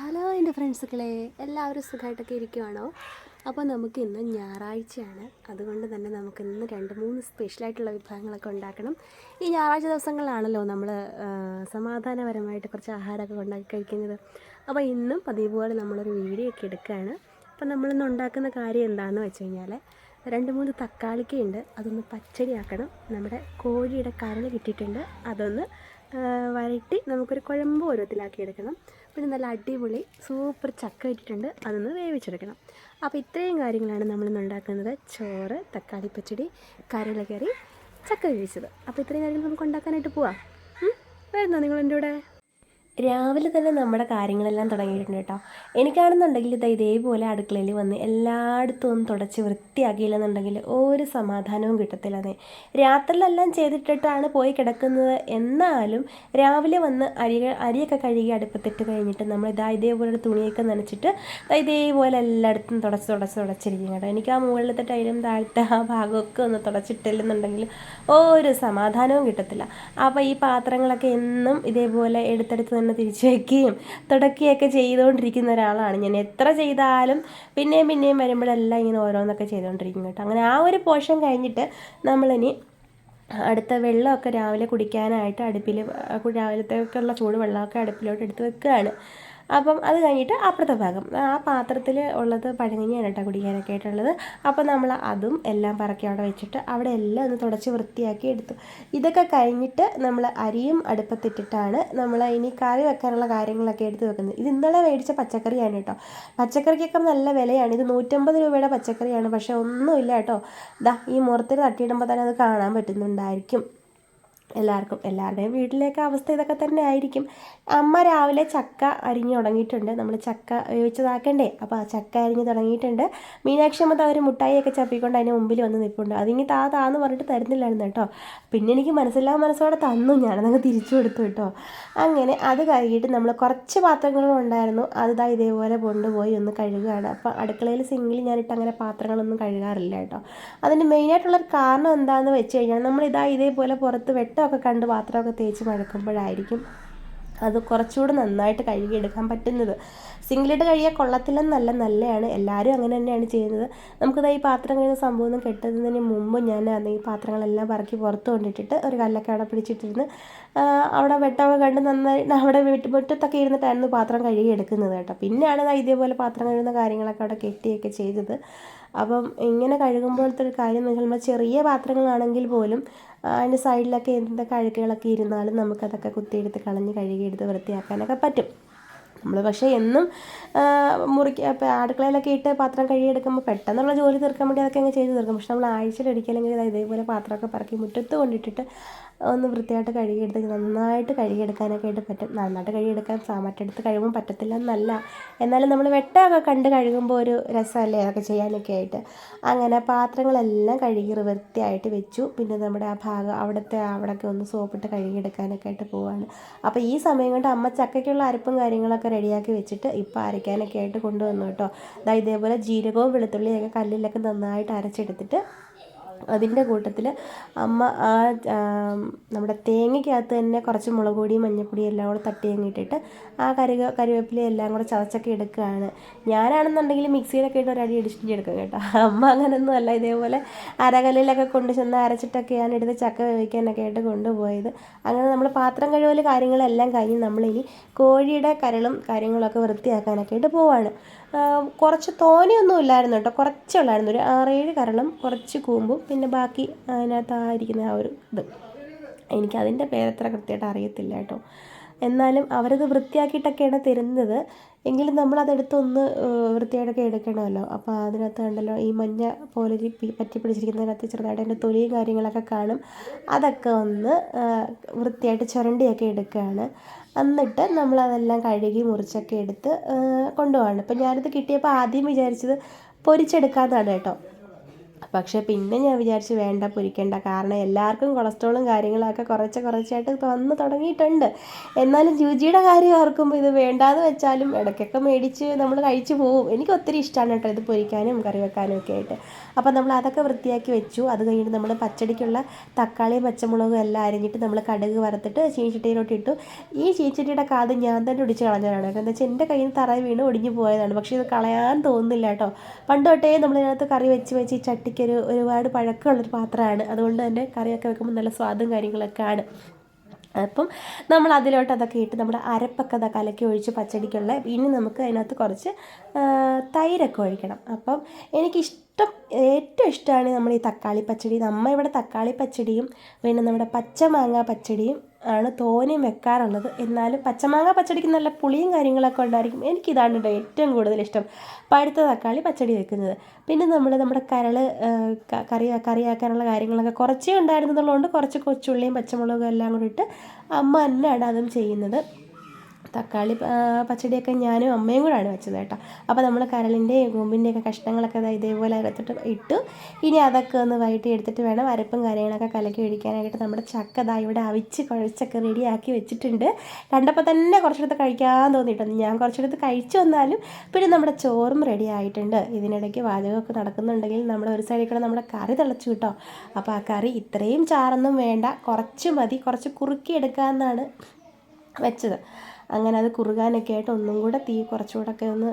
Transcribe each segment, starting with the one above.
Hello എന്റെ ഫ്രണ്ട്സുകളെ എല്ലാവരും സുഖമായിട്ടൊക്കെ ഇരിക്കുവാണോ? അപ്പോൾ നമുക്ക് ഇന്ന് ഞായറാഴ്ചയാണ്. അതുകൊണ്ട് തന്നെ നമുക്ക് ഇന്ന് രണ്ട് മൂന്ന് സ്പെഷ്യലായിട്ടുള്ള വിഭവങ്ങളൊക്കെ ഉണ്ടാക്കണം. ഈ ഞായറാഴ്ച ദിവസങ്ങളിലാണല്ലോ നമ്മൾ സമാധാനപരമായിട്ട് കുറച്ച് ആഹാരമൊക്കെ ഉണ്ടാക്കി കഴിക്കുന്നത്. അപ്പോൾ ഇന്നും പതിവ് പോലെ നമ്മളൊരു വീഡിയോ ഒക്കെ എടുക്കുകയാണ്. അപ്പോൾ നമ്മളിന്ന് ഉണ്ടാക്കുന്ന കാര്യം എന്താണെന്ന് വെച്ച് കഴിഞ്ഞാൽ രണ്ട് മൂന്ന് തക്കാളിക്കയുണ്ട്. അതൊന്ന് പച്ചടിയാക്കണം. നമ്മുടെ കോഴിയുടെ കരൾ കിട്ടിയിട്ടുണ്ട്. അതൊന്ന് വരട്ടി നമുക്കൊരു കുഴമ്പ് പരുവത്തിലാക്കി എടുക്കണം. പിന്നെ നല്ല അടിപൊളി സൂപ്പർ ചക്ക ഇട്ടിട്ടുണ്ട് അതൊന്ന് വേവിച്ചെടുക്കണം. അപ്പോൾ ഇത്രയും കാര്യങ്ങളാണ് നമ്മളിന്ന് ഉണ്ടാക്കുന്നത്. ചോറ് തക്കാളി പച്ചടി കരളകറി ചക്ക വേവിച്ചത്. അപ്പോൾ ഇത്രയും കാര്യങ്ങൾ നമുക്ക് ഉണ്ടാക്കാനായിട്ട് പോവാം. വരുന്നോ നിങ്ങൾ എന്റെ കൂടെ? രാവിലെ തന്നെ നമ്മുടെ കാര്യങ്ങളെല്ലാം തുടങ്ങിയിട്ടുണ്ട് കേട്ടോ. എനിക്കാണെന്നുണ്ടെങ്കിൽ ഇത് ഇതേപോലെ അടുക്കളയിൽ വന്ന് എല്ലായിടത്തും ഒന്ന് തുടച്ച് വൃത്തിയാക്കിയില്ലെന്നുണ്ടെങ്കിൽ ഒരു സമാധാനവും കിട്ടത്തില്ലെന്നേ രാത്രിയിലെല്ലാം ചെയ്തിട്ടിട്ടാണ് പോയി കിടക്കുന്നത്. എന്നാലും രാവിലെ വന്ന് അരി അരിയൊക്കെ കഴുകി അടുപ്പത്തിട്ട് കഴിഞ്ഞിട്ട് നമ്മൾ ഇതാ ഇതേപോലെ തുണിയൊക്കെ നനച്ചിട്ട് ഇതേപോലെ എല്ലായിടത്തും തുടച്ച് തുടച്ച് തുടച്ചിരിക്കും കേട്ടോ. എനിക്ക് ആ മുകളിലത്തെ ടൈലും താഴത്തെ ആ ഭാഗമൊക്കെ ഒന്ന് തുടച്ചിട്ടില്ലെന്നുണ്ടെങ്കിൽ ഒരു സമാധാനവും കിട്ടത്തില്ല. അപ്പോൾ ഈ പാത്രങ്ങളൊക്കെ എന്നും ഇതേപോലെ എടുത്തെടുത്ത് തന്നെ തിരിച്ചു വയ്ക്കുകയും തുടക്കുകയൊക്കെ ചെയ്തുകൊണ്ടിരിക്കുന്ന ഒരാളാണ് ഞാൻ. എത്ര ചെയ്താലും പിന്നെയും പിന്നെയും വരുമ്പോഴെല്ലാം ഇങ്ങനെ ഓരോന്നൊക്കെ ചെയ്തുകൊണ്ടിരിക്കും കേട്ടോ. അങ്ങനെ ആ ഒരു പോർഷൻ കഴിഞ്ഞിട്ട് നമ്മളിനി അടുത്ത വെള്ളമൊക്കെ രാവിലെ കുടിക്കാനായിട്ട് അടുപ്പിൽ രാവിലത്തേക്കുള്ള ചൂട് വെള്ളമൊക്കെ അടുപ്പിലോട്ട് എടുത്ത് വെക്കുകയാണ്. അപ്പം അത് കഴിഞ്ഞിട്ട് അപ്പുറത്തെ ഭാഗം. ആ പാത്രത്തിൽ ഉള്ളത് പഴങ്കഞ്ഞിയാണ് കേട്ടോ കുടിക്കാനൊക്കെ ആയിട്ടുള്ളത്. അപ്പം നമ്മൾ അതും എല്ലാം പറക്കി അവിടെ വെച്ചിട്ട് അവിടെ എല്ലാം ഒന്ന് തുടച്ച് വൃത്തിയാക്കി എടുത്തു. ഇതൊക്കെ കഴിഞ്ഞിട്ട് നമ്മൾ അരിയും അടുപ്പത്തിട്ടിട്ടാണ് നമ്മൾ ഇനി കറി വെക്കാനുള്ള കാര്യങ്ങളൊക്കെ എടുത്ത് വെക്കുന്നത്. ഇത് ഇന്നലെ മേടിച്ച പച്ചക്കറിയാണ് കേട്ടോ. പച്ചക്കറിക്കൊക്കെ നല്ല വിലയാണ്. ഇത് നൂറ്റമ്പത് രൂപയുടെ പച്ചക്കറിയാണ്. പക്ഷേ ഒന്നുമില്ല കേട്ടോ. ദാ ഈ മുറത്തിൽ തട്ടിയിടുമ്പോൾ തന്നെ അത് കാണാൻ പറ്റുന്നുണ്ടായിരിക്കും. എല്ലാവർക്കും എല്ലാവരുടെയും വീട്ടിലേക്ക് അവസ്ഥ ഇതൊക്കെ തന്നെ ആയിരിക്കും. അമ്മ രാവിലെ ചക്ക അരിഞ്ഞു തുടങ്ങിയിട്ടുണ്ട്. നമ്മൾ ചക്ക വേവിച്ചതാക്കണ്ടേ അപ്പോൾ ആ ചക്ക അരിഞ്ഞ് തുടങ്ങിയിട്ടുണ്ട്. മീനാക്ഷി അമ്മ അവർ മുട്ടായിയൊക്കെ ചപ്പിക്കൊണ്ട് അതിന് മുമ്പിൽ വന്ന് നിൽപ്പുണ്ട്. അതിങ്ങി താ താന്ന് പറഞ്ഞിട്ട് തരുന്നില്ലായിരുന്നു കേട്ടോ. പിന്നെ എനിക്ക് മനസ്സിലാ മനസ്സോടെ തന്നു. ഞാനതങ്ങ് തിരിച്ചു കൊടുത്തു കേട്ടോ. അങ്ങനെ അത് കഴുകിയിട്ട് നമ്മൾ കുറച്ച് പാത്രങ്ങളും ഉണ്ടായിരുന്നു. അത് ദാ ഇതേപോലെ കൊണ്ടുപോയി ഒന്ന് കഴുകുകയാണ്. അപ്പോൾ അടുക്കളയിൽ സിങ്കിൽ ഞാനിട്ട് അങ്ങനെ പാത്രങ്ങളൊന്നും കഴുകാറില്ല കേട്ടോ. അതിന് മെയിനായിട്ടുള്ളൊരു കാരണം എന്താണെന്ന് വെച്ച് കഴിഞ്ഞാൽ നമ്മൾ ഇതാ ഇതേപോലെ പുറത്ത് വെട്ടമൊക്കെ കണ്ട് പാത്രമൊക്കെ തേച്ച് മഴക്കുമ്പോഴായിരിക്കും അത് കുറച്ചുകൂടെ നന്നായിട്ട് കഴുകിയെടുക്കാൻ പറ്റുന്നത്. സിംഗിളിട്ട് കഴുകിയാൽ കൊള്ളത്തില്ലെന്നല്ല നല്ലതാണ് എല്ലാവരും അങ്ങനെ തന്നെയാണ് ചെയ്യുന്നത്. നമുക്കത് ഈ പാത്രം കഴിയുന്ന സംഭവം കെട്ടുന്നതിന് മുമ്പ് ഞാൻ ഈ പാത്രങ്ങളെല്ലാം പറക്കി പുറത്ത് കൊണ്ടിട്ടിട്ട് ഒരു കല്ലൊക്കെ അവിടെ പിടിച്ചിട്ടിരുന്ന് അവിടെ വെട്ടവ കണ്ട് നന്നായി അവിടെ വീട്ട് മുറ്റത്തൊക്കെ ഇരുന്നിട്ടായിരുന്നു പാത്രം കഴുകി എടുക്കുന്നത് കേട്ടോ. പിന്നെയാണ് ഇതേപോലെ പാത്രം കഴുകുന്ന കാര്യങ്ങളൊക്കെ അവിടെ കെട്ടിയൊക്കെ ചെയ്തത്. അപ്പം ഇങ്ങനെ കഴുകുമ്പോഴത്തെ ഒരു കാര്യം എന്ന് വെച്ചാൽ നമ്മൾ ചെറിയ പാത്രങ്ങളാണെങ്കിൽ പോലും അതിന്റെ സൈഡിലൊക്കെ എന്ത് കഴുകുകളൊക്കെ ഇരുന്നാലും നമുക്കതൊക്കെ കുത്തിയെടുത്ത് കളഞ്ഞ് കഴുകിയെടുത്ത് വൃത്തിയാക്കാനൊക്കെ പറ്റും. നമ്മൾ പക്ഷേ എന്നും മുറിക്ക് അടുക്കളയിലൊക്കെ ഇട്ട് പാത്രം കഴുകിയെടുക്കുമ്പോൾ പെട്ടെന്നുള്ള ജോലി തീർക്കാൻ വേണ്ടി അതൊക്കെ അങ്ങ് ചെയ്ത് തീർക്കും. പക്ഷെ നമ്മൾ ആഴ്ചയിൽ ഒരിക്കലെങ്കിൽ ഇതേപോലെ പാത്രമൊക്കെ പറക്കി മുറ്റത്ത് കൊണ്ടിട്ടിട്ട് ഒന്ന് വൃത്തിയായിട്ട് കഴുകിയെടുത്ത് നന്നായിട്ട് കഴുകിയെടുക്കാനൊക്കെ ആയിട്ട് പറ്റും. നന്നായിട്ട് കഴുകിയെടുക്കാൻ മറ്റെടുത്ത് കഴുകുമ്പോൾ പറ്റത്തില്ല എന്നല്ല എന്നാലും നമ്മൾ വെട്ടമൊക്കെ കണ്ട് കഴുകുമ്പോൾ ഒരു രസമല്ലേ അതൊക്കെ ചെയ്യാനൊക്കെ ആയിട്ട്. അങ്ങനെ പാത്രങ്ങളെല്ലാം കഴുകി വൃത്തിയായിട്ട് വെച്ചു. പിന്നെ നമ്മുടെ ആ ഭാഗം അവിടുത്തെ അവിടെയൊക്കെ ഒന്ന് സോപ്പിട്ട് കഴുകിയെടുക്കാനൊക്കെ ആയിട്ട് പോവാണ്. അപ്പോൾ ഈ സമയം കൊണ്ട് അമ്മ ചക്കയ്ക്കുള്ള അരപ്പും കാര്യങ്ങളൊക്കെ റെഡിയാക്കി വെച്ചിട്ട് ഇപ്പോൾ അരയ്ക്കാനൊക്കെ ആയിട്ട് കൊണ്ടുവന്നു കേട്ടോ. ഇതേപോലെ ജീരകവും വെളുത്തുള്ളിയൊക്കെ കല്ലിലൊക്കെ നന്നായിട്ട് അരച്ചെടുത്തിട്ട് അതിന്റെ കൂട്ടത്തിൽ അമ്മ ആ നമ്മുടെ തേങ്ങയ്ക്കകത്ത് തന്നെ കുറച്ച് മുളക് പൊടിയും മഞ്ഞൾപ്പൊടി എല്ലാം കൂടെ തട്ടി ഇട്ടിട്ട് ആ കരുക കറിവേപ്പില എല്ലാം കൂടെ ചതച്ചൊക്കെ എടുക്കുകയാണ്. ഞാനാണെന്നുണ്ടെങ്കിൽ മിക്സിയിലൊക്കെ ഇട്ട് ഒരടി അടിച്ചിട്ട് എടുക്കും കേട്ടോ. അമ്മ അങ്ങനെയൊന്നും അല്ല. ഇതേപോലെ അരകല്ലിലൊക്കെ കൊണ്ട് ചെന്ന് അരച്ചിട്ടൊക്കെയാണ് എടുത്ത് ചക്ക വേവിക്കാനൊക്കെ ആയിട്ട് കൊണ്ടുപോയത്. അങ്ങനെ നമ്മൾ പാത്രം കഴുകൽ കാര്യങ്ങളെല്ലാം കഴിഞ്ഞ് നമ്മളിനി കോഴിയുടെ കരളും കാര്യങ്ങളൊക്കെ വൃത്തിയാക്കാനൊക്കെ ആയിട്ട് പോവാണ്. കുറച്ച് തോനെയൊന്നും ഇല്ലായിരുന്നു കേട്ടോ. കുറച്ചേ ഉള്ളായിരുന്നു. ഒരു ആറേഴ് കരളും കുറച്ച് കൂമ്പും പിന്നെ ബാക്കി അതിനകത്ത് ആ ഒരു ഇത്. എനിക്കതിന്റെ പേരത്ര കൃത്യമായിട്ട് അറിയത്തില്ല കേട്ടോ. എന്നാലും അവരത് വൃത്തിയാക്കിയിട്ടൊക്കെയാണ് തരുന്നത്. എങ്കിലും നമ്മളതെടുത്തൊന്ന് വൃത്തിയായിട്ടൊക്കെ എടുക്കണമല്ലോ. അപ്പോൾ അതിനകത്ത് കണ്ടല്ലോ ഈ മഞ്ഞ പോലെ പറ്റി പിടിച്ചിരിക്കുന്നതിനകത്ത് ചെറുതായിട്ട് അതിന്റെ തൊലിയും കാര്യങ്ങളൊക്കെ കാണും. അതൊക്കെ ഒന്ന് വൃത്തിയായിട്ട് ചുരണ്ടിയൊക്കെ എടുക്കുകയാണ്. എന്നിട്ട് നമ്മളതെല്ലാം കഴുകി മുറിച്ചൊക്കെ എടുത്ത് കൊണ്ടുപോകാണ് ഇപ്പം ഞാനിത് കിട്ടിയപ്പോൾ ആദ്യം വിചാരിച്ചത് പൊരിച്ചെടുക്കാമെന്നാണ് കേട്ടോ. പക്ഷേ പിന്നെ ഞാൻ വിചാരിച്ചു വേണ്ട പൊരിക്കേണ്ട. കാരണം എല്ലാവർക്കും കൊളസ്ട്രോളും കാര്യങ്ങളൊക്കെ കുറച്ച് കുറച്ചായിട്ട് വന്ന് തുടങ്ങിയിട്ടുണ്ട്. എന്നാലും രുചിയുടെ കാര്യം ഓർക്കുമ്പോൾ ഇത് വേണ്ടാന്ന് വെച്ചാലും ഇടയ്ക്കൊക്കെ മേടിച്ച് നമ്മൾ കഴിച്ചു പോവും. എനിക്ക് ഒത്തിരി ഇഷ്ടമാണ് കേട്ടോ ഇത് പൊരിക്കാനും കറി വെക്കാനും ഒക്കെ ആയിട്ട്. അപ്പോൾ നമ്മൾ അതൊക്കെ വൃത്തിയാക്കി വെച്ചു. അത് കഴിഞ്ഞിട്ട് നമ്മൾ പച്ചടിക്കുള്ള തക്കാളിയും പച്ചമുളകും എല്ലാം അരിഞ്ഞിട്ട് നമ്മൾ കടുക് വറുത്തിട്ട് ചീൻചട്ടിയിലോട്ട് ഇട്ടു. ഈ ചീൻചട്ടിയുടെ കാത് ഞാൻ തന്നെ ഒടിച്ച് കളഞ്ഞതാണ്. കാരണം എന്താ വെച്ചാൽ എന്റെ കയ്യിൽ നിന്ന് തറ വീണ് ഒടിഞ്ഞു പോയതാണ്. പക്ഷേ ഇത് കളയാൻ തോന്നുന്നില്ല കേട്ടോ. പണ്ട് തൊട്ടേ നമ്മളിതിനകത്ത് കറി വെച്ച് വെച്ച് ഈ ചട്ടിക്കൊരു ഒരുപാട് പഴക്കമുള്ളൊരു പാത്രമാണ് അതുകൊണ്ട് തന്നെ കറിയൊക്കെ വെക്കുമ്പോൾ നല്ല സ്വാദും കാര്യങ്ങളൊക്കെ ആണ് അപ്പം നമ്മൾ അതിലോട്ട് അതൊക്കെ ഇട്ട് നമ്മുടെ അരപ്പൊക്കെ അതൊക്കെ കലക്കി ഒഴിച്ച് പച്ചടിക്കുള്ള ഇനി നമുക്ക് അതിനകത്ത് കുറച്ച് തൈരൊക്കെ ഒഴിക്കണം. അപ്പം എനിക്കിഷ്ടം ഏറ്റവും ഇഷ്ടമാണ് നമ്മൾ ഈ തക്കാളി പച്ചടി. നമ്മ ഇവിടെ തക്കാളി പച്ചടിയും പിന്നെ നമ്മുടെ പച്ചമാങ്ങ പച്ചടിയും ആണ് തോനെയും വെക്കാറുള്ളത്. എന്നാലും പച്ചമാങ്ങ പച്ചടിക്ക് നല്ല പുളിയും കാര്യങ്ങളൊക്കെ ഉണ്ടായിരിക്കും. എനിക്കിതാണ് കേട്ടോ ഏറ്റവും കൂടുതൽ ഇഷ്ടം. പഴുത്ത തക്കാളി പച്ചടി വെക്കുന്നത്. പിന്നെ നമ്മൾ നമ്മുടെ കരൾ കറി കറിയാക്കാനുള്ള കാര്യങ്ങളൊക്കെ കുറച്ചേ ഉണ്ടായിരുന്നതുകൊണ്ട് കുറച്ച് കൊച്ചുള്ളിയും പച്ചമുളകും എല്ലാം കൂടി ഇട്ട് അമ്മ തന്നെയാണ് അതും ചെയ്യുന്നത്. തക്കാളി പച്ചടിയൊക്കെ ഞാനും അമ്മയും കൂടാണ് വെച്ചത് കേട്ടോ. അപ്പോൾ നമ്മൾ കരളിന്റെയും കൂമ്പിന്റെയൊക്കെ കഷ്ണങ്ങളൊക്കെ ഇതേപോലെ അകത്തിട്ട് ഇട്ട്. ഇനി അതൊക്കെ ഒന്ന് വൈകിട്ട് എടുത്തിട്ട് വേണം അരപ്പും കാര്യങ്ങളൊക്കെ കലക്കി ഒഴിക്കാനായിട്ട്. നമ്മുടെ ചക്ക ദാ ഇവിടെ അവിച്ച് കുഴച്ചൊക്കെ റെഡിയാക്കി വെച്ചിട്ടുണ്ട്. കണ്ടപ്പോൾ തന്നെ കുറച്ചെടുത്ത് കഴിക്കാൻ തോന്നിയിട്ടുണ്ട്. ഞാൻ കുറച്ചെടുത്ത് കഴിച്ചു വന്നാലും പിന്നെ നമ്മുടെ ചോറും റെഡി ആയിട്ടുണ്ട്. ഇതിനിടയ്ക്ക് വാചകമൊക്കെ നടക്കുന്നുണ്ടെങ്കിൽ നമ്മൾ ഒരു സൈഡിൽ കൂടെ നമ്മുടെ കറി തിളച്ചു കിട്ടോ. അപ്പോൾ ആ കറി ഇത്രയും ചാറൊന്നും വേണ്ട. കുറച്ച് മതി. കുറച്ച് കുറുക്കി എടുക്കാമെന്നാണ് വെച്ചത്. അങ്ങനെ അത് കുറുകാനൊക്കെ ആയിട്ട് ഒന്നും കൂടെ തീ കുറച്ചുകൂടെ ഒക്കെ ഒന്ന്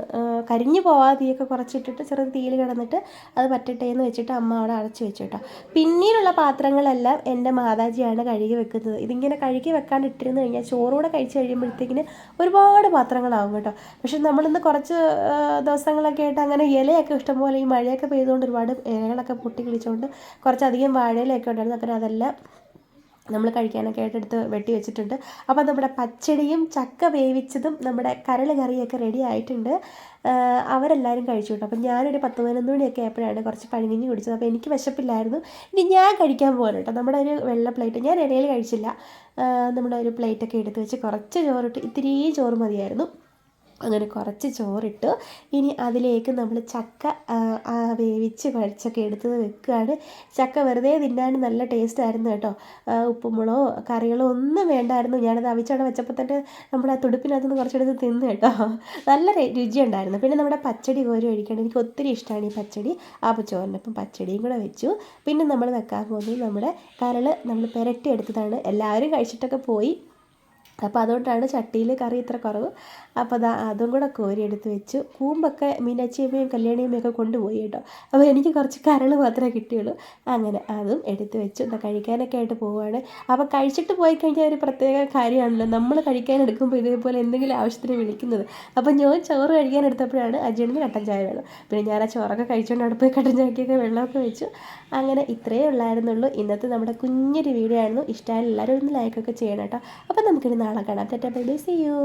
കരിഞ്ഞു പോവാതെ തീയൊക്കെ കുറച്ചിട്ടിട്ട് ചെറിയ തീയിൽ കിടന്നിട്ട് അത് പറ്റട്ടെ എന്ന് വെച്ചിട്ട് അമ്മ അവിടെ അടച്ചു വെച്ചു കേട്ടോ. പിന്നീടുള്ള പാത്രങ്ങളെല്ലാം എന്റെ മാതാജിയാണ് കഴുകി വെക്കുന്നത്. ഇതിങ്ങനെ കഴുകി വെക്കാണ്ട് ഇട്ടിരുന്ന് കഴിഞ്ഞാൽ ചോറൂടെ കഴിച്ച് കഴിയുമ്പോഴത്തേക്കിന് ഒരുപാട് പാത്രങ്ങളാവും കേട്ടോ. പക്ഷെ നമ്മളിന്ന് കുറച്ച് ദിവസങ്ങളൊക്കെ ആയിട്ട് അങ്ങനെ ഇലയൊക്കെ ഇഷ്ടംപോലെ ഈ മഴയൊക്കെ പെയ്തുകൊണ്ട് ഒരുപാട് ഇലകളൊക്കെ പൊട്ടി കിളിച്ചുകൊണ്ട് കുറച്ചധികം വാഴയിലൊക്കെ ഉണ്ടായിരുന്നു. അങ്ങനെ അതെല്ലാം നമ്മൾ കഴിക്കാനൊക്കെ ആയിട്ട് എടുത്ത് വെട്ടി വെച്ചിട്ടുണ്ട്. അപ്പോൾ നമ്മുടെ പച്ചടിയും ചക്ക വേവിച്ചതും നമ്മുടെ കരൾ കറിയൊക്കെ റെഡി ആയിട്ടുണ്ട്. അവരെല്ലാവരും കഴിച്ചു കേട്ടോ. അപ്പം ഞാനൊരു പത്ത് പതിനൊന്ന് മണിയൊക്കെ ആയപ്പോഴാണ് കുറച്ച് പഴങ്ങിഞ്ഞ് കുടിച്ചത്. അപ്പോൾ എനിക്ക് വിശപ്പില്ലായിരുന്നു. ഇനി ഞാൻ കഴിക്കാൻ പോകാൻ കേട്ടോ. നമ്മുടെ ഒരു വെള്ള പ്ലേറ്റ് ഞാൻ ഇടയിൽ കഴിച്ചില്ല. നമ്മുടെ ഒരു പ്ലേറ്റൊക്കെ എടുത്ത് വെച്ച് കുറച്ച് ചോറിട്ട് ഇത്തിരി ചോറ് മതിയായിരുന്നു. അങ്ങനെ കുറച്ച് ചോറിട്ടു ഇനി അതിലേക്ക് നമ്മൾ ചക്ക വേവിച്ച് കുഴച്ചൊക്കെ എടുത്ത് വെക്കുകയാണ് ചക്ക വെറുതെ തിന്നാൻ നല്ല ടേസ്റ്റ് ആയിരുന്നു കേട്ടോ. ഉപ്പുമുളകോ കറികളോ ഒന്നും വേണ്ടായിരുന്നു. ഞാനത് അവിച്ചവിടെ വെച്ചപ്പോൾ തന്നെ നമ്മുടെ ആ തുടുപ്പിനകത്ത് നിന്ന് കുറച്ചെടുത്ത് തിന്നു കേട്ടോ. നല്ല രുചി ഉണ്ടായിരുന്നു. പിന്നെ നമ്മുടെ പച്ചടി കോരി ഒഴിക്കണം. എനിക്ക് ഒത്തിരി ഇഷ്ടമാണ് ഈ പച്ചടി. ആ ചോറിനൊപ്പം പച്ചടിയും കൂടെ വെച്ചു. പിന്നെ നമ്മൾ വെക്കാൻ പോകുന്നത് നമ്മുടെ കരൾ നമ്മൾ പുരട്ടി എടുത്തതാണ്. എല്ലാവരും കഴിച്ചിട്ടൊക്കെ പോയി. അപ്പോൾ അതുകൊണ്ടാണ് ചട്ടിയിൽ കറി ഇത്ര കുറവ്. അപ്പോൾ അതാ അതും കൂടെ കോരിയെടുത്ത് വെച്ചു. കൂമ്പൊക്കെ മീനാച്ചിയമ്മയും കല്യാണിയമ്മയും ഒക്കെ കൊണ്ടുപോയി കേട്ടോ. അപ്പോൾ എനിക്ക് കുറച്ച് കരൾ മാത്രമേ കിട്ടിയുള്ളൂ. അങ്ങനെ അതും എടുത്ത് വെച്ചു. എന്താ കഴിക്കാനൊക്കെ ആയിട്ട് പോവുകയാണ് അപ്പോൾ കഴിച്ചിട്ട് പോയി കഴിഞ്ഞാൽ ഒരു പ്രത്യേക കാര്യമാണല്ലോ. നമ്മൾ കഴിക്കാൻ എടുക്കുമ്പോൾ ഇതേപോലെ എന്തെങ്കിലും ആവശ്യത്തിന് വിളിക്കുന്നത്. അപ്പോൾ ഞാൻ ചോറ് കഴിക്കാൻ എടുത്തപ്പോഴാണ് അജയണിന് കട്ടൻ ചായ വേണം. പിന്നെ ഞാൻ ആ ചോറൊക്കെ കഴിച്ചുകൊണ്ട് അവിടെ പോയി കട്ടൻ ചായക്കൊക്കെ വെള്ളമൊക്കെ വെച്ചു. അങ്ങനെ ഇത്രയേ ഉള്ളായിരുന്നുള്ളൂ. ഇന്നത്തെ നമ്മുടെ കുഞ്ഞൊരു വീഡിയോ ആയിരുന്നു. ഇഷ്ടമായ എല്ലാവരും ഒന്ന് ലൈക്കൊക്കെ ചെയ്യണം കേട്ടോ. അപ്പോൾ നമുക്കിനി നാളെ കാണാം. Tata bye bye. See you